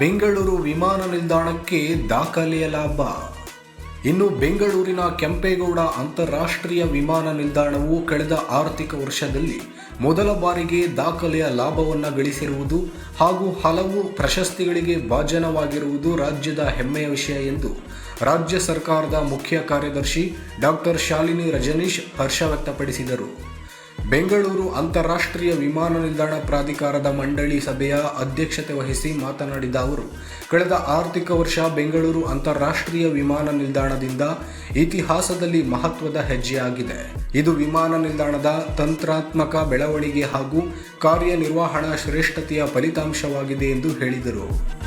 ಬೆಂಗಳೂರು ವಿಮಾನ ನಿಲ್ದಾಣಕ್ಕೆ ದಾಖಲೆಯ ಲಾಭ ಇನ್ನು ಬೆಂಗಳೂರಿನ ಕೆಂಪೇಗೌಡ ಅಂತಾರಾಷ್ಟ್ರೀಯ ವಿಮಾನ ನಿಲ್ದಾಣವು ಕಳೆದ ಆರ್ಥಿಕ ವರ್ಷದಲ್ಲಿ ಮೊದಲ ಬಾರಿಗೆ ದಾಖಲೆಯ ಲಾಭವನ್ನು ಗಳಿಸಿರುವುದು ಹಾಗೂ ಹಲವು ಪ್ರಶಸ್ತಿಗಳಿಗೆ ಭಾಜನವಾಗಿರುವುದು ರಾಜ್ಯದ ಹೆಮ್ಮೆಯ ವಿಷಯ ಎಂದು ರಾಜ್ಯ ಸರ್ಕಾರದ ಮುಖ್ಯ ಕಾರ್ಯದರ್ಶಿ ಡಾಕ್ಟರ್ ಶಾಲಿನಿ ರಜನೀಶ್ ಹರ್ಷ ವ್ಯಕ್ತಪಡಿಸಿದರು. ಬೆಂಗಳೂರು ಅಂತಾರಾಷ್ಟ್ರೀಯ ವಿಮಾನ ನಿಲ್ದಾಣ ಪ್ರಾಧಿಕಾರದ ಮಂಡಳಿ ಸಭೆಯ ಅಧ್ಯಕ್ಷತೆ ವಹಿಸಿ ಮಾತನಾಡಿದ ಅವರು, ಕಳೆದ ಆರ್ಥಿಕ ವರ್ಷ ಬೆಂಗಳೂರು ಅಂತಾರಾಷ್ಟ್ರೀಯ ವಿಮಾನ ನಿಲ್ದಾಣದಿಂದ ಇತಿಹಾಸದಲ್ಲಿ ಮಹತ್ವದ ಹೆಜ್ಜೆಯಾಗಿದೆ. ಇದು ವಿಮಾನ ನಿಲ್ದಾಣದ ತಂತ್ರಾತ್ಮಕ ಬೆಳವಣಿಗೆ ಹಾಗೂ ಕಾರ್ಯನಿರ್ವಹಣಾ ಶ್ರೇಷ್ಠತೆಯ ಫಲಿತಾಂಶವಾಗಿದೆ ಎಂದು ಹೇಳಿದರು.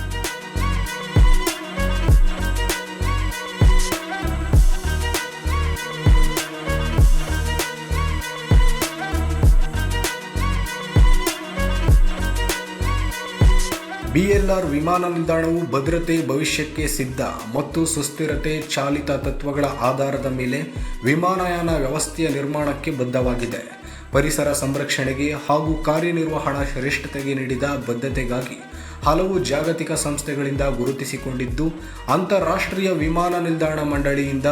ಬಿಎಲ್ಆರ್ ವಿಮಾನ ನಿಲ್ದಾಣವು ಭದ್ರತೆ ಭವಿಷ್ಯಕ್ಕೆ ಸಿದ್ಧ ಮತ್ತು ಸುಸ್ಥಿರತೆ ಚಾಲಿತ ತತ್ವಗಳ ಆಧಾರದ ಮೇಲೆ ವಿಮಾನಯಾನ ವ್ಯವಸ್ಥೆಯ ನಿರ್ಮಾಣಕ್ಕೆ ಬದ್ಧವಾಗಿದೆ. ಪರಿಸರ ಸಂರಕ್ಷಣೆಗೆ ಹಾಗೂ ಕಾರ್ಯನಿರ್ವಹಣಾ ಶ್ರೇಷ್ಠತೆಗೆ ನೀಡಿದ ಬದ್ಧತೆಗಾಗಿ ಹಲವು ಜಾಗತಿಕ ಸಂಸ್ಥೆಗಳಿಂದ ಗುರುತಿಸಿಕೊಂಡಿದ್ದು, ಅಂತಾರಾಷ್ಟ್ರೀಯ ವಿಮಾನ ನಿಲ್ದಾಣ ಮಂಡಳಿಯಿಂದ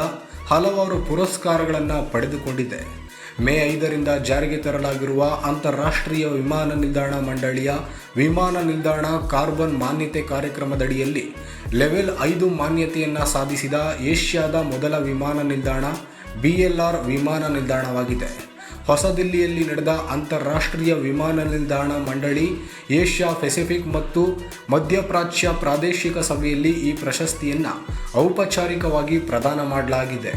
ಹಲವಾರು ಪುರಸ್ಕಾರಗಳನ್ನು ಪಡೆದುಕೊಂಡಿದೆ. ಮೇ ಐದರಿಂದ ಜಾರಿಗೆ ತರಲಾಗಿರುವ ಅಂತಾರಾಷ್ಟ್ರೀಯ ವಿಮಾನ ನಿಲ್ದಾಣ ಮಂಡಳಿಯ ವಿಮಾನ ನಿಲ್ದಾಣ ಕಾರ್ಬನ್ ಮಾನ್ಯತೆ ಕಾರ್ಯಕ್ರಮದಡಿಯಲ್ಲಿ ಲೆವೆಲ್ ಐದು ಮಾನ್ಯತೆಯನ್ನು ಸಾಧಿಸಿದ ಏಷ್ಯಾದ ಮೊದಲ ವಿಮಾನ ನಿಲ್ದಾಣ ಬಿಎಲ್ಆರ್ ವಿಮಾನ ನಿಲ್ದಾಣವಾಗಿದೆ. ಹೊಸದಿಲ್ಲಿಯಲ್ಲಿ ನಡೆದ ಅಂತಾರಾಷ್ಟ್ರೀಯ ವಿಮಾನ ನಿಲ್ದಾಣ ಮಂಡಳಿ, ಏಷ್ಯಾ ಪೆಸಿಫಿಕ್ ಮತ್ತು ಮಧ್ಯಪ್ರಾಚ್ಯ ಪ್ರಾದೇಶಿಕ ಸಭೆಯಲ್ಲಿ ಈ ಪ್ರಶಸ್ತಿಯನ್ನು ಔಪಚಾರಿಕವಾಗಿ ಪ್ರದಾನ ಮಾಡಲಾಗಿದೆ.